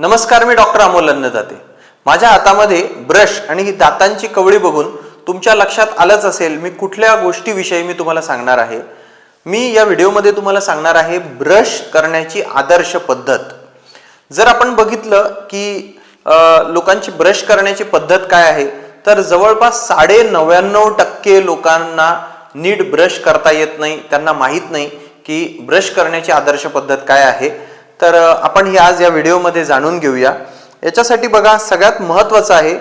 नमस्कार मी डॉक्टर अमोल अन्नदाते माझ्या हातामध्ये ब्रश आणि ही दातांची कवळी बघून तुमच्या लक्षात आलंच असेल मी कुठल्या गोष्टीविषयी मी तुम्हाला सांगणार आहे? मी या व्हिडिओमध्ये तुम्हाला सांगणार आहे ब्रश करण्याची आदर्श पद्धत. जर आपण बघितलं की लोकांची ब्रश करण्याची पद्धत काय आहे तर जवळपास साडे नव्याण्णव टक्के लोकांना नीट ब्रश करता येत नाही. त्यांना माहीत नाही की ब्रश करण्याची आदर्श पद्धत काय आहे. तर आपण ही आज या व्हिडिओमध्ये जाणून घेऊया. याच्यासाठी बघा सगळ्यात महत्वाचं आहे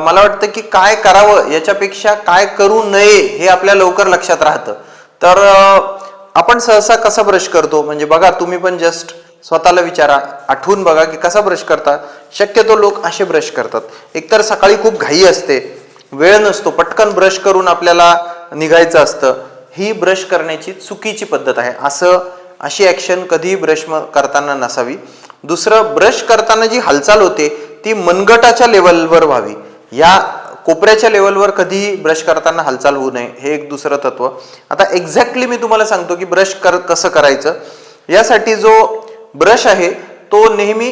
मला वाटतं की काय करावं याच्यापेक्षा काय करू नये हे आपल्या लवकर लक्षात राहतं. तर आपण सहसा कसा ब्रश करतो? म्हणजे बघा तुम्ही पण जस्ट स्वतःला विचारा आठवून बघा की कसा ब्रश करता. शक्यतो लोक असे ब्रश करतात. एकतर सकाळी खूप घाई असते वेळ नसतो पटकन ब्रश करून आपल्याला निघायचं असतं. ही ब्रश करण्याची चुकीची पद्धत आहे. असं अशी ॲक्शन कधीही ब्रश म- करताना नसावी. दुसरं ब्रश करताना जी हालचाल होते ती मनगटाच्या लेवलवर व्हावी. या कोपऱ्याच्या लेवलवर कधीही ब्रश करताना हालचाल होऊ नये हे एक दुसरं तत्व. आता एक्झॅक्टली मी तुम्हाला सांगतो की ब्रश कर कसं करायचं. यासाठी जो ब्रश आहे तो नेहमी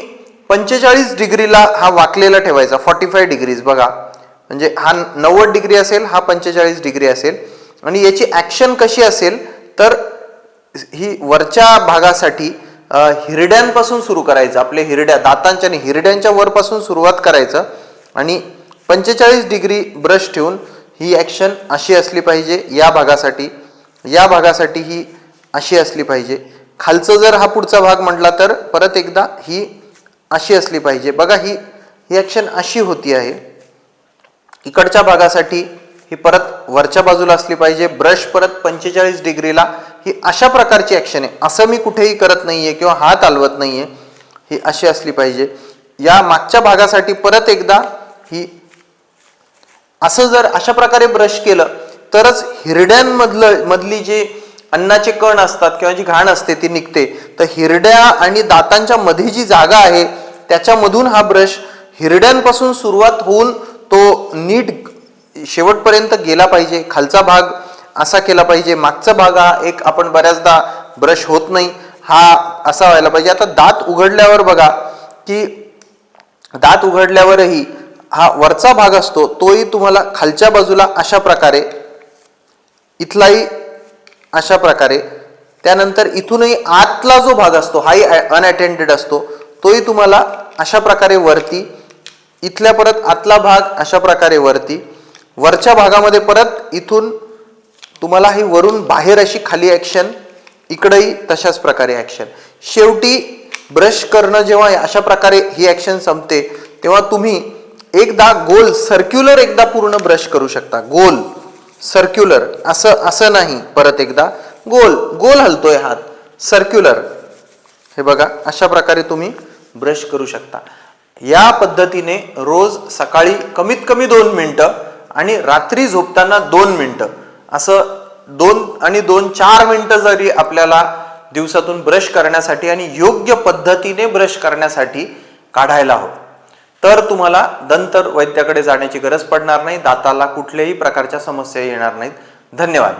पंचेचाळीस डिग्रीला हा वाकलेला ठेवायचा फॉर्टी फाय डिग्रीज बघा म्हणजे हा नव्वद डिग्री असेल हा पंचेचाळीस डिग्री असेल. आणि याची ॲक्शन कशी असेल तर ही वरच्या भागासाठी हिरड्यांपासून सुरू करायचं. आपले हिरड्या दातांच्या आणि हिरड्यांच्या वरपासून सुरुवात करायचं. आणि पंचेचाळीस डिग्री ब्रश ठेवून ही ॲक्शन अशी असली पाहिजे या भागासाठी. या भागासाठी ही अशी असली पाहिजे. खालचं जर हा पुढचा भाग म्हटला तर परत एकदा ही अशी असली पाहिजे. बघा ही ही ॲक्शन अशी होती आहे. इकडच्या भागासाठी ही परत वरच्या बाजूला असली पाहिजे. ब्रश परत पंचेचाळीस डिग्रीला ही अशा प्रकारची ॲक्शन आहे. असं मी कुठेही करत नाही आहे किंवा हात हलवत आहे ही अशी असली पाहिजे. या मागच्या भागासाठी परत एकदा ही असं जर अशा प्रकारे ब्रश केलं तरच हिरड्यांमधलं मधली जे अन्नाचे कण असतात किंवा जी घाण असते ती निघते. तर हिरड्या आणि दातांच्या मध्ये जी जागा आहे त्याच्यामधून हा ब्रश हिरड्यांपासून सुरुवात होऊन तो नीट शेवटपर्यंत गेला पाहिजे. खालचा भाग असा केला पाहिजे. मागचा भाग हा एक आपण बऱ्याचदा ब्रश होत नाही हा असा व्हायला पाहिजे. आता दात उघडल्यावर बघा की दात उघडल्यावरही हा वरचा भाग असतो तोही तुम्हाला खालच्या बाजूला अशा प्रकारे इथलाही अशा प्रकारे. त्यानंतर इथूनही आतला जो भाग असतो हाही अनअटेंडेड असतो तोही तुम्हाला अशा प्रकारे वरती इथल्या परत आतला भाग अशा प्रकारे वरती. वरच्या भागामध्ये परत इथून तुम्हाला ही वरून बाहेर अशी खाली ॲक्शन इकडंही तशाच प्रकारे ॲक्शन शेवटी ब्रश करणं जेव्हा अशा प्रकारे ही ॲक्शन संपते तेव्हा तुम्ही एकदा गोल सर्क्युलर एकदा पूर्ण ब्रश करू शकता. गोल सर्क्युलर असं असं नाही परत एकदा. गोल गोल हलतोय हात सर्क्युलर हे बघा अशा प्रकारे तुम्ही ब्रश करू शकता. या पद्धतीने रोज सकाळी कमीत कमी दोन मिनटं आणि रात्री झोपताना दोन मिनटं. असं दोन आणि दोन चार मिनटं जरी आपल्याला दिवसातून ब्रश करण्यासाठी आणि योग्य पद्धतीने ब्रश करण्यासाठी काढायला हवं. तर तुम्हाला दंत वैद्याकडे जाण्याची गरज पडणार नाही दाताला कुठल्याही प्रकारच्या समस्या येणार नाहीत. धन्यवाद.